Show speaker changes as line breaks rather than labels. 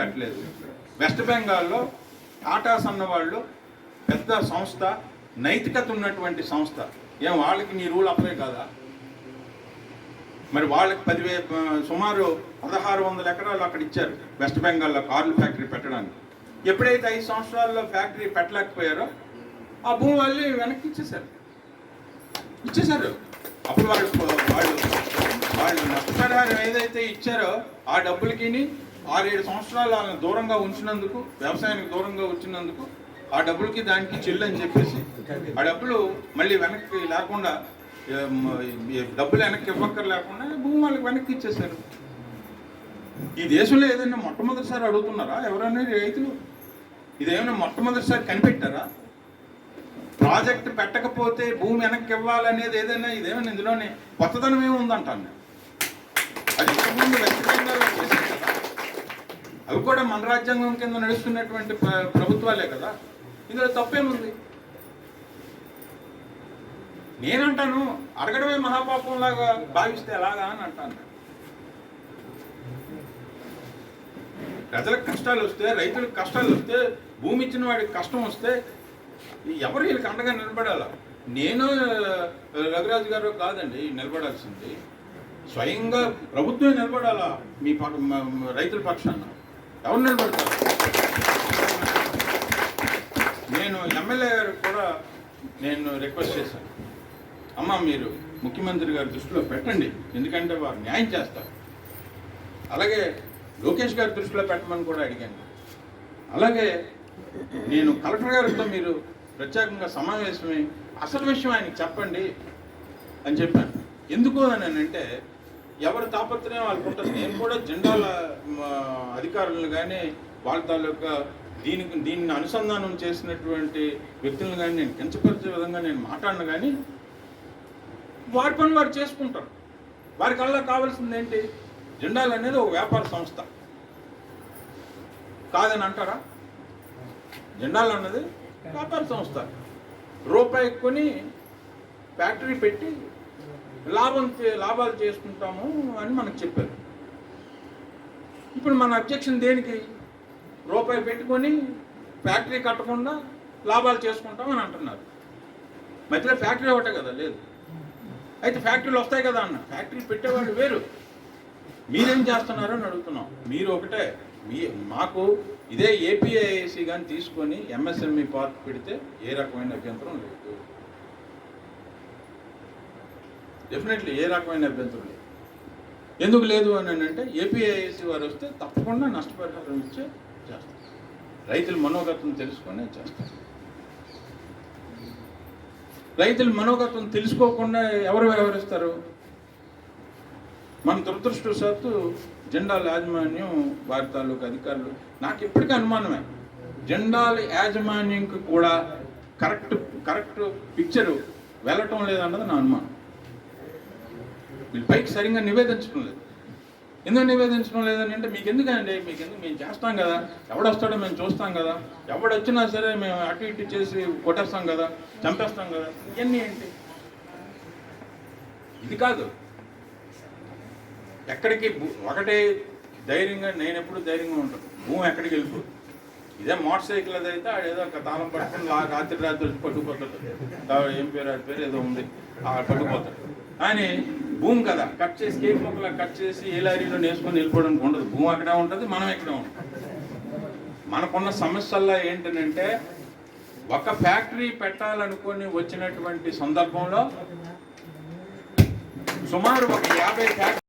పెట్టలేదు. వెస్ట్ బెంగాల్లో టాటాస్ అన్నవాళ్ళు పెద్ద సంస్థ నైతికత ఉన్నటువంటి సంస్థ. ఏం వాళ్ళకి నీ రూల్ అప్లై కాదా? మరి వాళ్ళకి పదివే సుమారు పదహారు వందల ఎకరాలు అక్కడ ఇచ్చారు వెస్ట్ బెంగాల్లో కార్లు ఫ్యాక్టరీ పెట్టడానికి. ఎప్పుడైతే ఐదు సంవత్సరాల్లో ఫ్యాక్టరీ పెట్టలేకపోయారో ఆ భూమి వాళ్ళు వెనక్కి ఇచ్చేశారు. ఇచ్చేశారు. అప్పుడు వాళ్ళు వాళ్ళు వాళ్ళు నష్టపరిహారం ఏదైతే ఇచ్చారో ఆ డబ్బులకి ఆరేడు సంవత్సరాలు వాళ్ళని దూరంగా ఉంచినందుకు వ్యవసాయానికి దూరంగా ఉంచినందుకు ఆ డబ్బులకి దానికి చెల్లు అని చెప్పేసి ఆ డబ్బులు మళ్ళీ వెనక్కి లేకుండా డబ్బులు వెనక్కి ఇవ్వక్కర్ లేకుండా భూమి వాళ్ళకి వెనక్కి ఇచ్చేశారు. ఈ దేశంలో ఏదైనా మొట్టమొదటిసారి అడుగుతున్నారా? ఎవరైనా రైతులు? ఇదేమైనా మొట్టమొదటిసారి కనిపెట్టారా? ప్రాజెక్ట్ పెట్టకపోతే భూమి వెనక్కి ఇవ్వాలనేది ఏదైనా ఇదేమైనా ఇందులోనే కొత్తదనం ఏమి ఉందంటాను నేను. అది ఇంతకుముందు వెస్ట్ బెంగాల్లో చేశారు కదా అవి కూడా మన రాజ్యాంగం కింద నడుస్తున్నటువంటి ప్రభుత్వాలే కదా. ఇందులో తప్పేముంది? నేనంటాను అడగడమే మహాపాపం లాగా భావిస్తే ఎలాగా అని అంటాను. ప్రజలకు కష్టాలు వస్తే రైతులకు కష్టాలు వస్తే భూమి ఇచ్చిన వాడికి కష్టం వస్తే ఎవరు వీళ్ళకి అండగా నిలబడాలా? నేను రఘురాజు గారు కాదండి నిలబడాల్సింది. స్వయంగా ప్రభుత్వమే నిలబడాలా మీ రైతుల పక్షాన? ఎవరు నిలబడతారు? నేను ఎమ్మెల్యే గారికి కూడా నేను రిక్వెస్ట్ చేశాను. అమ్మ మీరు ముఖ్యమంత్రి గారి దృష్టిలో పెట్టండి. ఎందుకంటే వారు న్యాయం చేస్తారు. అలాగే లోకేష్ గారి దృష్టిలో పెట్టమని కూడా అడిగాను. అలాగే నేను కలెక్టర్ గారితో మీరు ప్రత్యేకంగా సమావేశమై అసలు విషయం ఆయనకి చెప్పండి అని చెప్పాను. ఎందుకు అని అంటే ఎవరు తాపత్రయం వాళ్ళకు ఉంటుంది. నేను కూడా జెండాల అధికారులను కానీ వాళ్ళ తాలూకా దీనికి దీన్ని అనుసంధానం చేసినటువంటి వ్యక్తులను కానీ నేను కించపరిచే విధంగా నేను మాట్లాడను కానీ వారి పని వారు చేసుకుంటారు. వారికల్లా కావాల్సింది ఏంటి? జెండాలు అనేది ఒక వ్యాపార సంస్థ. కాదని అంటారా? జెండాలు అన్నది వ్యాపార సంస్థ. రూపాయి కొని ఫ్యాక్టరీ పెట్టి లాభం లాభాలు చేసుకుంటాము అని మనకు చెప్పారు. ఇప్పుడు మన అబ్జెక్షన్ దేనికి? రూపాయి పెట్టుకొని ఫ్యాక్టరీ కట్టకుండా లాభాలు చేసుకుంటాం అని అంటున్నారు. మధ్యలో ఫ్యాక్టరీ ఒకటే కదా లేదు. అయితే ఫ్యాక్టరీలు వస్తాయి కదా అన్న. ఫ్యాక్టరీ పెట్టేవాళ్ళు వేరు. మీరేం చేస్తున్నారు అని అడుగుతున్నాం. మీరు ఒకటే మీ మాకు ఇదే ఏపీఐఏసీ కానీ తీసుకొని ఎంఎస్ఎంఈ పార్క్ పెడితే ఏ రకమైన అభ్యంతరం లేదు. డెఫినెట్లీ ఏ రకమైన అభ్యంతరం లేదు. ఎందుకు లేదు అని అంటే ఏపీఐసి వారు వస్తే తప్పకుండా నష్టపరిహారం ఇచ్చే చేస్తారు. రైతుల మనోగతం తెలుసుకునే చేస్తారు. రైతుల మనోగతం తెలుసుకోకుండా ఎవరు వ్యవహరిస్తారు? మన దురదృష్టవశాత్తు జెండాల యాజమాన్యం వారి తాలూకు అధికారులు. నాకు ఇప్పటికీ అనుమానమే. జెండాల యాజమాన్యంకి కూడా కరెక్ట్ కరెక్ట్ పిక్చరు వెళ్ళటం లేదన్నది నా అనుమానం. వీళ్ళు పైకి సరిగ్గా నివేదించడం లేదు. ఎందుకు నివేదించడం లేదని అంటే మీకు ఎందుకండి మీకు ఎందుకు మేము చేస్తాం కదా. ఎవడొస్తాడో మేము చూస్తాం కదా. ఎవడొచ్చినా సరే మేము అటు ఇటు చేసి కొట్టేస్తాం కదా. చంపేస్తాం కదా. ఇవన్నీ ఏంటి? ఇది కాదు. ఎక్కడికి ఒకటే ధైర్యంగా నేను ఎప్పుడు ధైర్యంగా ఉంటాను. భూమి ఎక్కడికి వెళ్ళిపోదు. ఇదే మోటార్ సైకిల్ అది అయితే ఏదో ఒక తాళం పట్టుకుని రాత్రి రాత్రి పట్టుకుపోతాడు. ఏం పేరు? ఆడి పేరు ఏదో ఉంది. ఆ పట్టుకుపోతాడు. కానీ భూమి కదా. కట్ చేసి కేక్ మొక్కలా కట్ చేసి ఏ లారీలో నేసుకొని వెళ్ళిపోవడానికి ఉండదు. భూమి అక్కడ ఉంటుంది మనం ఎక్కడే ఉంటాం. మనకున్న సమస్యల్లో ఏంటంటే ఒక ఫ్యాక్టరీ పెట్టాలనుకొని వచ్చినటువంటి సందర్భంలో సుమారు ఒక యాభై ఫ్యాక్టరీ